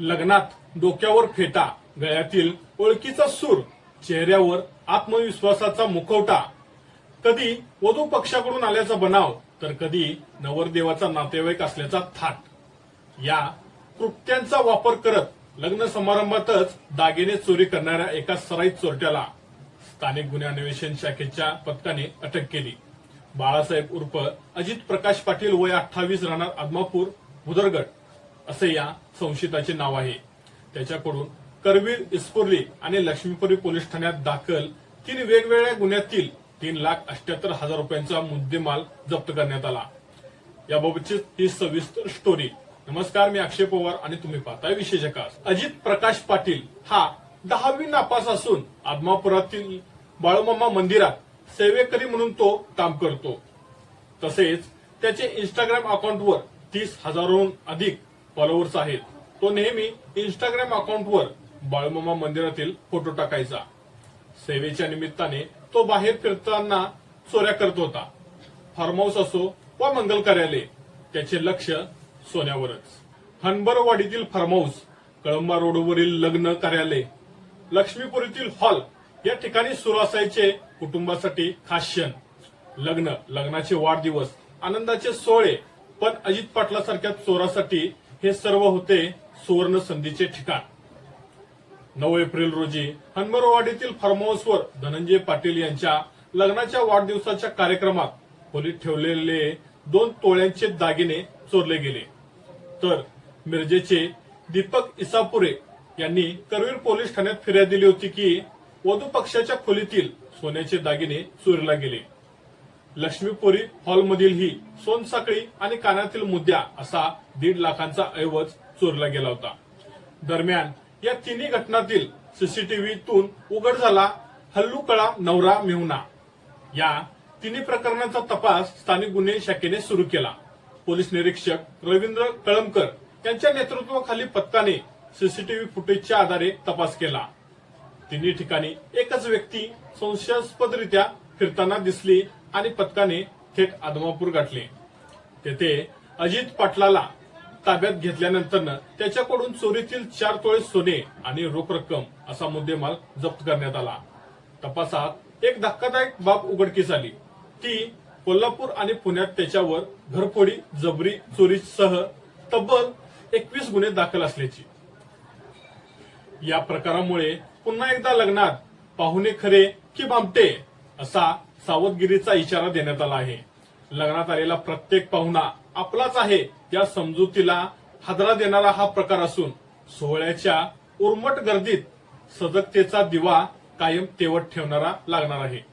लग्नात डोक्यावर फेटा गळ्यातील ओळखीचा सूर चेहऱ्यावर आत्मविश्वासाचा मुखवटा. कधी वधू पक्षाकडून आल्याचा बनाव तर कधी नवरदेवाचा नातेवाईक असल्याचा थाट. या कृत्यांचा वापर करत लग्न समारंभातच दागिने चोरी करणाऱ्या एका सराईत चोरट्याला स्थानिक गुन्हे अन्वेषण शाखेच्या पथकाने अटक केली. बाळासाहेब उर्फ अजित प्रकाश पाटील वय अठ्ठावीस राहणार आदमापूर भुदरगड. असे या संशयिताचे नाव आहे. त्याच्याकडून करवीर इस्पुर्ली आणि लक्ष्मीपुरी पोलीस ठाण्यात दाखल तीन वेगवेगळ्या गुन्ह्यातील तीन लाख अठ्याहत्तर हजार रुपयांचा मुद्देमाल जप्त करण्यात आला. याबाबतची ही सविस्तर स्टोरी नमस्कार मी अक्षय पवार आणि तुम्ही पाहताय विशेषकास अजित प्रकाश पाटील हा दहावी नापास असून आदमापुरातील बाळूमामा मंदिरात सेवेकरी म्हणून तो काम करतो. तसेच त्याचे इंस्टाग्राम अकाउंटवर तीस हजारहून अधिक फॉलोअर्स आहेत. तो नेहमी इंस्टाग्राम अकाउंटवर बाळूमामा मंदिरातील फोटो टाकायचा. सेवेच्या निमित्ताने तो बाहेर फिरताना चोऱ्या करत होता. फार्म हाऊस असो वा मंगल कार्यालय त्याचे लक्ष सोन्यावरच. हनबरवाडीतील फार्म हाऊस कळंबा रोडवरील लग्न कार्यालय लक्ष्मीपुरीतील हॉल या ठिकाणी सुरू असायचे कुटुंबासाठी खास क्षण. लग्न लग्नाचे वाढदिवस आनंदाचे सोहळे पण अजित पाटलासारख्या चोरासाठी हे सर्व होते सुवर्ण संधीचे ठिकाण. नऊ एप्रिल रोजी हनमरवाडीतील फार्महाऊसवर धनंजय पाटील यांच्या लग्नाच्या वाढदिवसाच्या कार्यक्रमात खोलीत ठेवलेले दोन तोळ्यांचे दागिने चोरले गेले. तर मिरजेचे दीपक इसापुरे यांनी करवीर पोलीस ठाण्यात फिर्याद दिली होती की वधू पक्षाच्या खोलीतील सोन्याचे दागिने चोरीला गेले. लक्ष्मीपुरी हॉलमधील ही सोनसाखळी आणि कानातील मुद्द्या असा दीड लाखांचा ऐवज चोरला गेला होता. दरम्यान या तिन्ही घटनातील सीसीटीव्हीतून उघड झाला हल्लूकळा नवरा मेहुना या तिन्ही प्रकरणांचा तपास स्थानिक गुन्हे शाखेने सुरू केला. पोलीस निरीक्षक रवींद्र कळमकर यांच्या नेतृत्वाखाली पथकाने सीसीटीव्ही फुटेजच्या आधारे तपास केला. तिन्ही ठिकाणी एकच व्यक्ती संशयास्पदरित्या फिरताना दिसली आणि पथकाने थेट आदमापूर गाठले. तेथे अजित पाटलाला ताब्यात घेतल्यानंतर त्याच्याकडून चोरीतील चार तोळे सोने आणि रोख रक्कम असा मुद्देमाल जप्त करण्यात आला. तपासात एक धक्कादायक बाब उघडकीस आली. ती कोल्हापूर आणि पुण्यात त्याच्यावर घरफोडी जबरी चोरीसह तब्बल एकवीस गुन्हे दाखल असल्याची. या प्रकारामुळे पुन्हा एकदा लग्नात पाहुणे खरे की बामटे असा सावधगिरीचा इशारा देण्यात आला आहे. लग्नात आलेला प्रत्येक पाहुणा आपलाच आहे या समजुतीला हादरा देणारा हा प्रकार असून सोहळ्याच्या उर्मट गर्दीत सजगतेचा दिवा कायम तेवत ठेवणारा लागणार आहे.